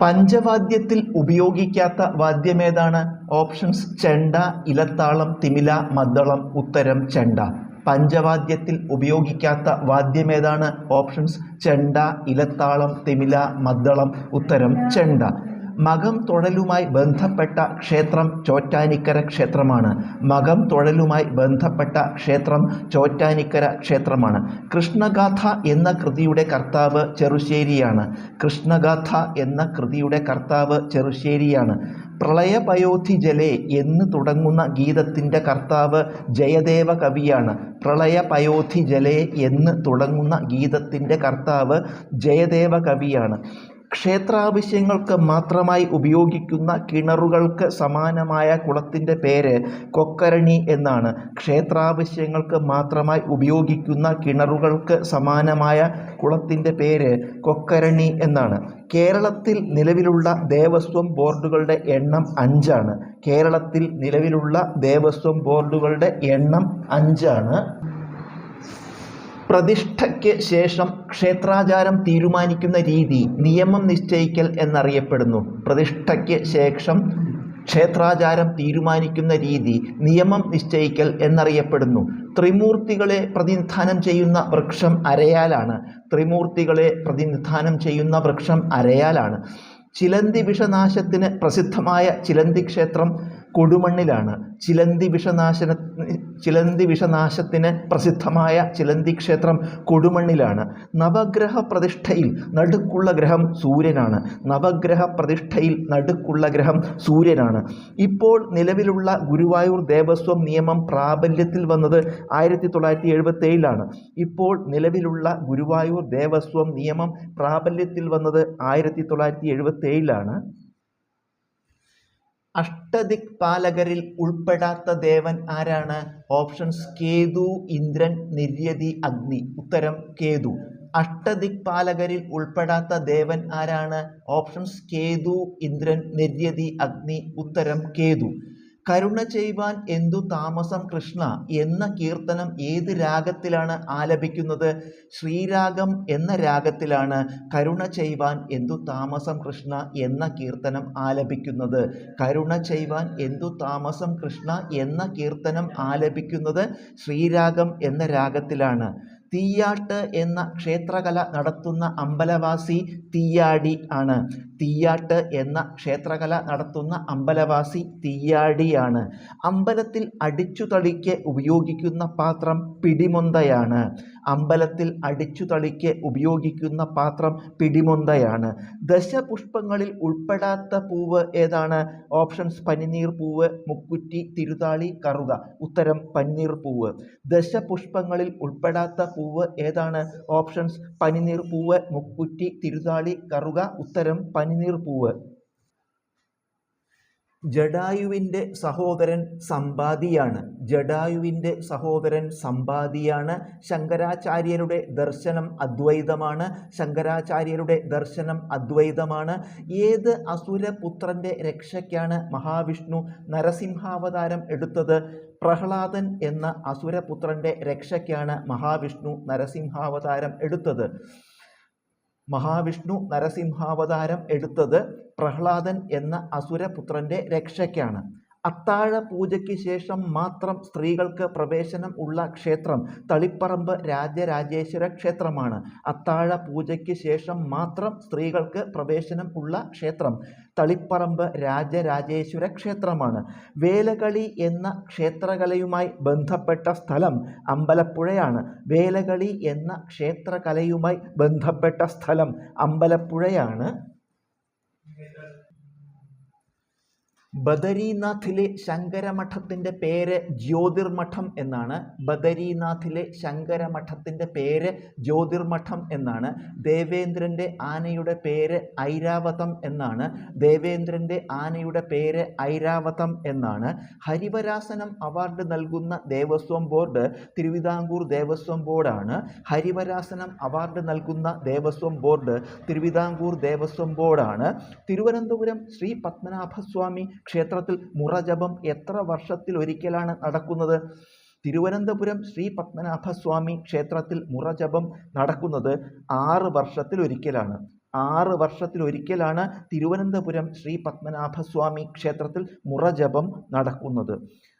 പഞ്ചവാദ്യത്തിൽ ഉപയോഗിക്കാത്ത വാദ്യമേതാണ്? ഓപ്ഷൻസ് ചെണ്ട ഇലത്താളം തിമില മദ്ദളം ഉത്തരം ചെണ്ട. പഞ്ചവാദ്യത്തിൽ ഉപയോഗിക്കാത്ത വാദ്യമേതാണ്? ഓപ്ഷൻസ് ചെണ്ട ഇലത്താളം തിമില മദ്ദളം ഉത്തരം ചെണ്ട. മകം തൊഴലുമായി ബന്ധപ്പെട്ട ക്ഷേത്രം ചോറ്റാനിക്കര ക്ഷേത്രമാണ്. മകം തൊഴലുമായി ബന്ധപ്പെട്ട ക്ഷേത്രം ചോറ്റാനിക്കര ക്ഷേത്രമാണ്. കൃഷ്ണഗാഥ എന്ന കൃതിയുടെ കർത്താവ് ചെറുശ്ശേരിയാണ്. കൃഷ്ണഗാഥ എന്ന കൃതിയുടെ കർത്താവ് ചെറുശ്ശേരിയാണ്. പ്രളയപയോധി ജലേ എന്ന് തുടങ്ങുന്ന ഗീതത്തിന്റെ കർത്താവ് ജയദേവ കവിയാണ്. പ്രളയപയോധി ജലേ എന്ന് തുടങ്ങുന്ന ഗീതത്തിന്റെ കർത്താവ് ജയദേവ കവിയാണ്. ക്ഷേത്രാവശ്യങ്ങൾക്ക് മാത്രമായി ഉപയോഗിക്കുന്ന കിണറുകൾക്ക് സമാനമായ കുളത്തിന്റെ പേര് കൊക്കരണി എന്നാണ്. ക്ഷേത്രാവശ്യങ്ങൾക്ക് മാത്രമായി ഉപയോഗിക്കുന്ന കിണറുകൾക്ക് സമാനമായ കുളത്തിന്റെ പേര് കൊക്കരണി എന്നാണ്. കേരളത്തിൽ നിലവിലുള്ള ദേവസ്വം ബോർഡുകളുടെ എണ്ണം അഞ്ചാണ്. കേരളത്തിൽ നിലവിലുള്ള ദേവസ്വം ബോർഡുകളുടെ എണ്ണം അഞ്ചാണ്. പ്രതിഷ്ഠയ്ക്ക് ശേഷം ക്ഷേത്രാചാരം തീരുമാനിക്കുന്ന രീതി നിയമം നിശ്ചയിക്കൽ എന്നറിയപ്പെടുന്നു. പ്രതിഷ്ഠയ്ക്ക് ശേഷം ക്ഷേത്രാചാരം തീരുമാനിക്കുന്ന രീതി നിയമം നിശ്ചയിക്കൽ എന്നറിയപ്പെടുന്നു. ത്രിമൂർത്തികളെ പ്രതിനിധാനം ചെയ്യുന്ന വൃക്ഷം അരയാലാണ്. ത്രിമൂർത്തികളെ പ്രതിനിധാനം ചെയ്യുന്ന വൃക്ഷം അരയാലാണ്. ചിലന്തി വിഷനാശത്തിന് പ്രസിദ്ധമായ ചിലന്തി ക്ഷേത്രം കൊടുമണ്ണിലാണ്. ചിലന്തി വിഷനാശന ചിലന്തി വിഷനാശത്തിന് പ്രസിദ്ധമായ ചിലന്തി ക്ഷേത്രം കൊടുമണ്ണിലാണ്. നവഗ്രഹ പ്രതിഷ്ഠയിൽ നടുക്കുള്ള ഗ്രഹം സൂര്യനാണ്. നവഗ്രഹ പ്രതിഷ്ഠയിൽ നടുക്കുള്ള ഗ്രഹം സൂര്യനാണ്. ഇപ്പോൾ നിലവിലുള്ള ഗുരുവായൂർ ദേവസ്വം നിയമം പ്രാബല്യത്തിൽ വന്നത് ആയിരത്തി തൊള്ളായിരത്തി എഴുപത്തി ഏഴിലാണ് ഇപ്പോൾ നിലവിലുള്ള ഗുരുവായൂർ ദേവസ്വം നിയമം പ്രാബല്യത്തിൽ വന്നത് ആയിരത്തി തൊള്ളായിരത്തി എഴുപത്തി ഏഴിലാണ് അഷ്ടദിക് പാലകരിൽ ഉൾപ്പെടാത്ത ദേവൻ ആരാണ്? ഓപ്ഷൻസ് കേതു ഇന്ദ്രൻ നിര്യതി അഗ്നി. ഉത്തരം കേതു. അഷ്ടദിക് പാലകരിൽ ഉൾപ്പെടാത്ത ദേവൻ ആരാണ്? ഓപ്ഷൻസ് കേതു ഇന്ദ്രൻ നിര്യതി അഗ്നി. ഉത്തരം കേതു. കരുണ ചെയ്യുവാൻ എന്തു താമസം കൃഷ്ണ എന്ന കീർത്തനം ഏത് രാഗത്തിലാണ് ആലപിക്കുന്നത്? ശ്രീരാഗം എന്ന രാഗത്തിലാണ് കരുണ ചെയ്യുവാൻ എന്തു താമസം കൃഷ്ണ എന്ന കീർത്തനം ആലപിക്കുന്നത്? കരുണ ചെയ്യുവാൻ എന്തു താമസം കൃഷ്ണ എന്ന കീർത്തനം ആലപിക്കുന്നത് ശ്രീരാഗം എന്ന രാഗത്തിലാണ്. തീയാട്ട് എന്ന ക്ഷേത്രകല നടത്തുന്ന അമ്പലവാസി തീയാടി ആണ്. തീയാട്ട് എന്ന ക്ഷേത്രകല നടത്തുന്ന അമ്പലവാസി തീയാടിയാണ്. അമ്പലത്തിൽ അടിച്ചു തളിക്ക് ഉപയോഗിക്കുന്ന പാത്രം പിടിമൊന്തയാണ്. അമ്പലത്തിൽ അടിച്ചു തളിക്ക് ഉപയോഗിക്കുന്ന പാത്രം പിടിമൊന്തയാണ്. ദശപുഷ്പങ്ങളിൽ ഉൾപ്പെടാത്ത പൂവ് ഏതാണ്? ഓപ്ഷൻസ് പനിനീർ പൂവ് മുക്കുറ്റി തിരുതാളി കറുക. ഉത്തരം പനിനീർ പൂവ്. ദശപുഷ്പങ്ങളിൽ ഉൾപ്പെടാത്ത പൂവ് ഏതാണ്? ഓപ്ഷൻസ് പനിനീർ പൂവ് മുക്കുറ്റി തിരുതാളി കറുക. ഉത്തരം പനിനീർ പൂവ്. ജഡായുവിന്റെ സഹോദരൻ സമ്പാദിയാണ്. ജഡായുവിന്റെ സഹോദരൻ സമ്പാദിയാണ്. ശങ്കരാചാര്യരുടെ ദർശനം അദ്വൈതമാണ്. ശങ്കരാചാര്യരുടെ ദർശനം അദ്വൈതമാണ്. ഏത് അസുരപുത്രന്റെ രക്ഷയ്ക്കാണ് മഹാവിഷ്ണു നരസിംഹാവതാരം എടുത്തത്? പ്രഹ്ലാദൻ എന്ന അസുരപുത്രന്റെ രക്ഷയ്ക്കാണ് മഹാവിഷ്ണു നരസിംഹാവതാരം എടുത്തത്. മഹാവിഷ്ണു നരസിംഹാവതാരം എടുത്തത് പ്രഹ്ലാദൻ എന്ന അസുരപുത്രന്റെ രക്ഷയ്ക്കാണ്. അത്താഴ പൂജയ്ക്ക് ശേഷം മാത്രം സ്ത്രീകൾക്ക് പ്രവേശനം ഉള്ള ക്ഷേത്രം തളിപ്പറമ്പ് രാജരാജേശ്വര ക്ഷേത്രമാണ്. അത്താഴ പൂജയ്ക്ക് ശേഷം മാത്രം സ്ത്രീകൾക്ക് പ്രവേശനം ഉള്ള ക്ഷേത്രം തളിപ്പറമ്പ് രാജരാജേശ്വര ക്ഷേത്രമാണ്. വേലകളി എന്ന ക്ഷേത്രകലയുമായി ബന്ധപ്പെട്ട സ്ഥലം അമ്പലപ്പുഴയാണ്. വേലകളി എന്ന ക്ഷേത്രകലയുമായി ബന്ധപ്പെട്ട സ്ഥലം അമ്പലപ്പുഴയാണ്. ബദരീനാഥിലെ ശങ്കരമഠത്തിന്റെ പേര് ജ്യോതിർമഠം എന്നാണ്. ബദരീനാഥിലെ ശങ്കരമഠത്തിന്റെ പേര് ജ്യോതിർമഠം എന്നാണ്. ദേവേന്ദ്രന്റെ ആനയുടെ പേര് ഐരാവതം എന്നാണ്. ദേവേന്ദ്രന്റെ ആനയുടെ പേര് ഐരാവതം എന്നാണ്. ഹരിവരാസനം അവാർഡ് നൽകുന്ന ദേവസ്വം ബോർഡ് തിരുവിതാംകൂർ ദേവസ്വം ബോർഡാണ്. ഹരിവരാസനം അവാർഡ് നൽകുന്ന ദേവസ്വം ബോർഡ് തിരുവിതാംകൂർ ദേവസ്വം ബോർഡാണ്. തിരുവനന്തപുരം ശ്രീ പത്മനാഭസ്വാമി ക്ഷേത്രത്തിൽ മുറജപം എത്ര വർഷത്തിൽ ഒരിക്കലാണ് നടക്കുന്നത്? തിരുവനന്തപുരം ശ്രീ പത്മനാഭസ്വാമി ക്ഷേത്രത്തിൽ മുറജപം നടക്കുന്നത് ആറ് വർഷത്തിൽ ഒരിക്കലാണ് ആറ് വർഷത്തിൽ ഒരിക്കലാണ് തിരുവനന്തപുരം ശ്രീ പത്മനാഭസ്വാമി ക്ഷേത്രത്തിൽ മുറജപം നടക്കുന്നത്.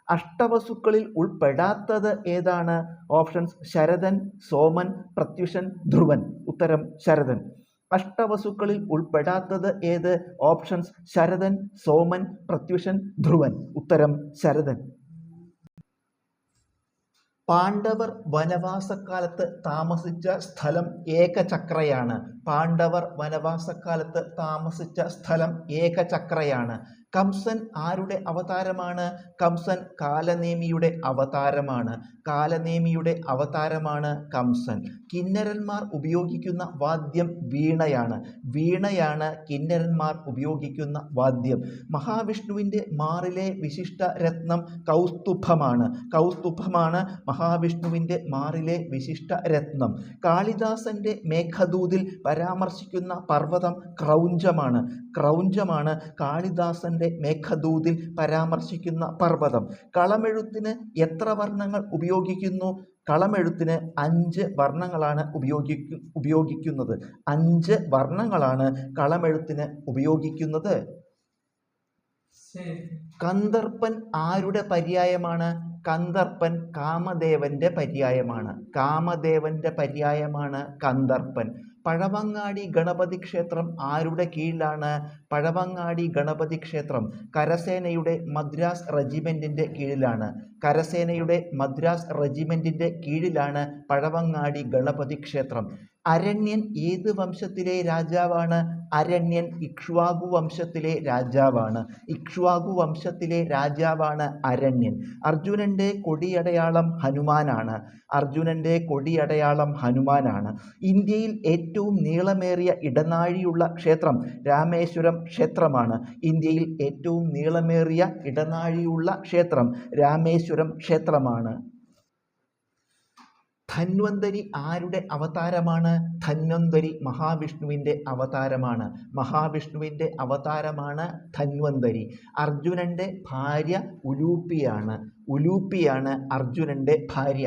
അഷ്ടവസുക്കളിൽ ഉൾപ്പെടാത്തത് ഏതാണ്? ഓപ്ഷൻസ് ശരദൻ സോമൻ പ്രത്യുഷൻ ധ്രുവൻ. ഉത്തരം ശരദൻ. അഷ്ടവസുക്കളിൽ ഉൾപ്പെടാത്തത് ഏത്? ഓപ്ഷൻസ് ശരദൻ സോമൻ പ്രത്യുഷൻ ധ്രുവൻ. ഉത്തരം ശരദൻ. പാണ്ഡവർ വനവാസക്കാലത്ത് താമസിച്ച സ്ഥലം ഏകചക്രയാണ്. പാണ്ഡവർ വനവാസക്കാലത്ത് താമസിച്ച സ്ഥലം ഏകചക്രയാണ്. കംസൻ ആരുടെ അവതാരമാണ്? കംസൻ കാലനേമിയുടെ അവതാരമാണ്. കാലനേമിയുടെ അവതാരമാണ് കംസൻ. കിന്നരന്മാർ ഉപയോഗിക്കുന്ന വാദ്യം വീണയാണ്. വീണയാണ് കിന്നരന്മാർ ഉപയോഗിക്കുന്ന വാദ്യം. മഹാവിഷ്ണുവിന്റെ മാറിലെ വിശിഷ്ട രത്നം കൗസ്തുഭമാണ്. കൗസ്തുഭമാണ് മഹാവിഷ്ണുവിന്റെ മാറിലെ വിശിഷ്ട രത്നം. കാളിദാസന്റെ മേഘദൂതിൽ പരാമർശിക്കുന്ന പർവതം ക്രൗഞ്ചമാണ്. ക്രൗഞ്ചമാണ് കാളിദാസന്റെ മേഘദൂതിൽ പരാമർശിക്കുന്ന പർവതം. കളമെഴുത്തിന് എത്ര വർണങ്ങൾ ഉപയോഗിക്കുന്നു? കളമെഴുത്തിന് അഞ്ച് വർണങ്ങളാണ് ഉപയോഗിക്കു ഉപയോഗിക്കുന്നത്. അഞ്ച് വർണങ്ങളാണ് കളമെഴുത്തിന് ഉപയോഗിക്കുന്നത്. കന്ദർപ്പൻ ആരുടെ പര്യായമാണ്? കന്ദർപ്പൻ കാമദേവന്റെ പര്യായമാണ്. കാമദേവന്റെ പര്യായമാണ് കന്ദർപ്പൻ. പഴവങ്ങാടി ഗണപതി ക്ഷേത്രം ആരുടെ കീഴിലാണ്? പഴവങ്ങാടി ഗണപതി ക്ഷേത്രം കരസേനയുടെ മദ്രാസ് റെജിമെന്റിന്റെ കീഴിലാണ്. കരസേനയുടെ മദ്രാസ് റെജിമെന്റിന്റെ കീഴിലാണ് പഴവങ്ങാടി ഗണപതി ക്ഷേത്രം. അരണ്യൻ ഏത് വംശത്തിലെ രാജാവാണ്? അരണ്യൻ ഇക്ഷ്വാകു വംശത്തിലെ രാജാവാണ്. ഇക്ഷ്വാകു വംശത്തിലെ രാജാവാണ് അരണ്യൻ. അർജുനന്റെ കൊടിയടയാളം ഹനുമാനാണ്. അർജുനന്റെ കൊടിയടയാളം ഹനുമാനാണ്. ഇന്ത്യയിൽ ഏറ്റവും നീളമേറിയ ഇടനാഴിയുള്ള ക്ഷേത്രം രാമേശ്വരം ക്ഷേത്രമാണ്. ഇന്ത്യയിൽ ഏറ്റവും നീളമേറിയ ഇടനാഴിയുള്ള ക്ഷേത്രം രാമേശ്വരം ക്ഷേത്രമാണ്. ധന്വന്തരി ആരുടെ അവതാരമാണ്? ധന്വന്തരി മഹാവിഷ്ണുവിന്റെ അവതാരമാണ്. മഹാവിഷ്ണുവിന്റെ അവതാരമാണ് ധന്വന്തരി. അർജുനന്റെ ഭാര്യ ഉലൂപ്പിയാണ്. ഉലൂപ്പിയാണ് അർജുനന്റെ ഭാര്യ.